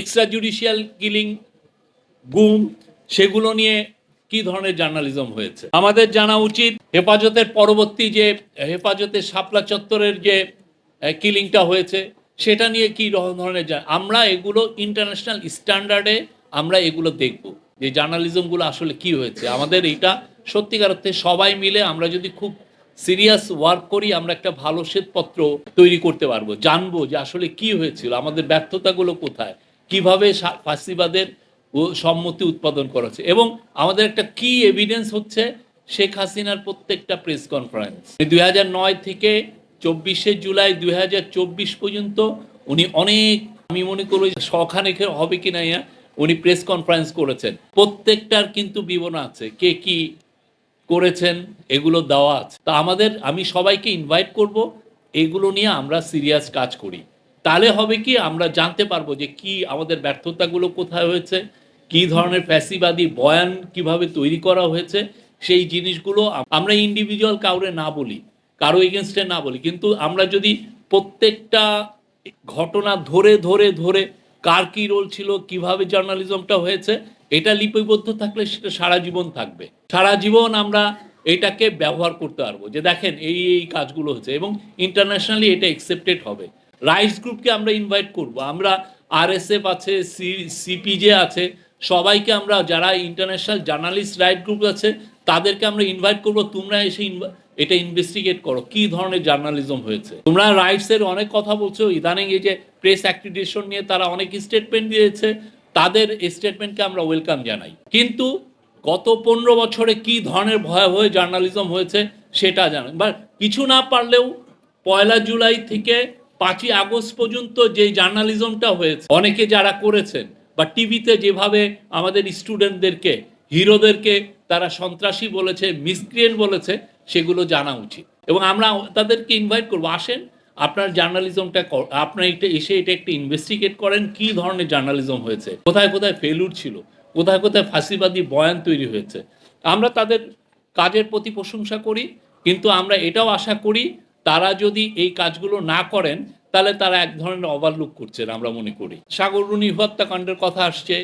Extra judicial killing গুম, সেগুলো নিয়ে কি ধরনের জার্নালিজম হয়েছে? আমাদের জানা উচিত হেফাজতের পরবর্তী যে, হেফাজতের শাপলা চত্বরের যে কিলিংটা হয়েছে, সেটা নিয়ে কি ধরনের আমরা এগুলো ইন্টারন্যাশনাল স্ট্যান্ডার্ডে আমরা এগুলো দেখব যে জার্নালিজমগুলো আসলে কি হয়েছে। আমাদের এটা সত্যিকার অর্থে সবাই মিলে আমরা যদি খুব সিরিয়াস ওয়ার্ক করি, আমরা একটা ভালো শ্বেতপত্র তৈরি করতে পারব, জানব যে আসলে কি হয়েছিল, আমাদের ব্যর্থতাগুলো কোথায়। কীভাবে ফাঁসিবাদের সম্মতি উৎপাদন করেছে এবং আমাদের একটা কি এভিডেন্স হচ্ছে, শেখ হাসিনার প্রত্যেকটা প্রেস কনফারেন্স দুই নয় থেকে চব্বিশে জুলাই দুই হাজার চব্বিশ পর্যন্ত উনি অনেক, আমি মনে করি সখানেকে হবে কি না উনি প্রেস কনফারেন্স করেছেন। প্রত্যেকটার কিন্তু বিবরণ আছে, কে কি করেছেন, এগুলো দেওয়া আছে। তা আমাদের, আমি সবাইকে ইনভাইট করব, এগুলো নিয়ে আমরা সিরিয়াস কাজ করি। তাহলে হবে কি আমরা জানতে পারব যে কি আমাদের ব্যর্থতাগুলো কোথায় হয়েছে, কি ধরনের ফ্যাসিবাদী বয়ান কীভাবে তৈরি করা হয়েছে, সেই জিনিসগুলো আমরা ইন্ডিভিজুয়াল কাউরে না বলি, কারও এগেনস্টে না বলি, কিন্তু আমরা যদি প্রত্যেকটা ঘটনা ধরে ধরে ধরে কার কি রোল ছিল, কীভাবে জার্নালিজমটা হয়েছে, এটা লিপিবদ্ধ থাকলে সেটা সারা জীবন থাকবে। সারা জীবন আমরা এটাকে ব্যবহার করতে পারব যে দেখেন এই এই কাজগুলো হচ্ছে এবং ইন্টারন্যাশনালি এটা একসেপ্টেড হবে। রাইটস গ্রুপকে আমরা ইনভাইট করব। আমরা আরএসএফ আছে সি সিপিজে আছে, সবাইকে আমরা, যারা ইন্টারন্যাশনাল জার্নালিস্ট রাইট গ্রুপ আছে, তাদেরকে আমরা ইনভাইট করব। তোমরা এসে এটা ইনভেস্টিগেট করো, কি ধরনের জার্নালিজম হয়েছে। তোমরা রাইটস এর অনেক কথা বলছো। ইদানিং এই যে প্রেস অ্যাক্রিডিটেশন নিয়ে তারা অনেক স্টেটমেন্ট দিয়েছে। তাদের স্টেটমেন্টকে আমরা ওয়েলকাম জানাই। কিন্তু গত পনেরো বছরে কি ধরনের ভয়াবহ জার্নালিজম হয়েছে, সেটা জানেন বা কিছু না পারলেও পয়লা জুলাই থেকে পাঁচই আগস্ট পর্যন্ত যে জার্নালিজমটা হয়েছে, অনেকে যারা করেছেন বা টিভিতে যেভাবে আমাদের স্টুডেন্টদেরকে, হিরোদেরকে তারা সন্ত্রাসী বলেছে, মিসক্রিয়েন্ট বলেছে, সেগুলো জানা উচিত। এবং আমরা তাদেরকে ইনভাইট করব, আসেন, আপনার জার্নালিজমটা আপনার এটা এসে এটা একটা ইনভেস্টিগেট করেন, কি ধরনের জার্নালিজম হয়েছে, কোথায় কোথায় ফেলুর ছিল, কোথায় কোথায় ফাঁসিবাদী বয়ান তৈরি হয়েছে। আমরা তাদের কাজের প্রতি প্রশংসা করি, কিন্তু আমরা এটাও আশা করি তারা যদি এই কাজগুলো না করেন, তাহলে তারা এক ধরনের ওভারলুক করছেন আমরা মনে করি। সাগররুনি হত্যাকাণ্ডের কথা আসছে।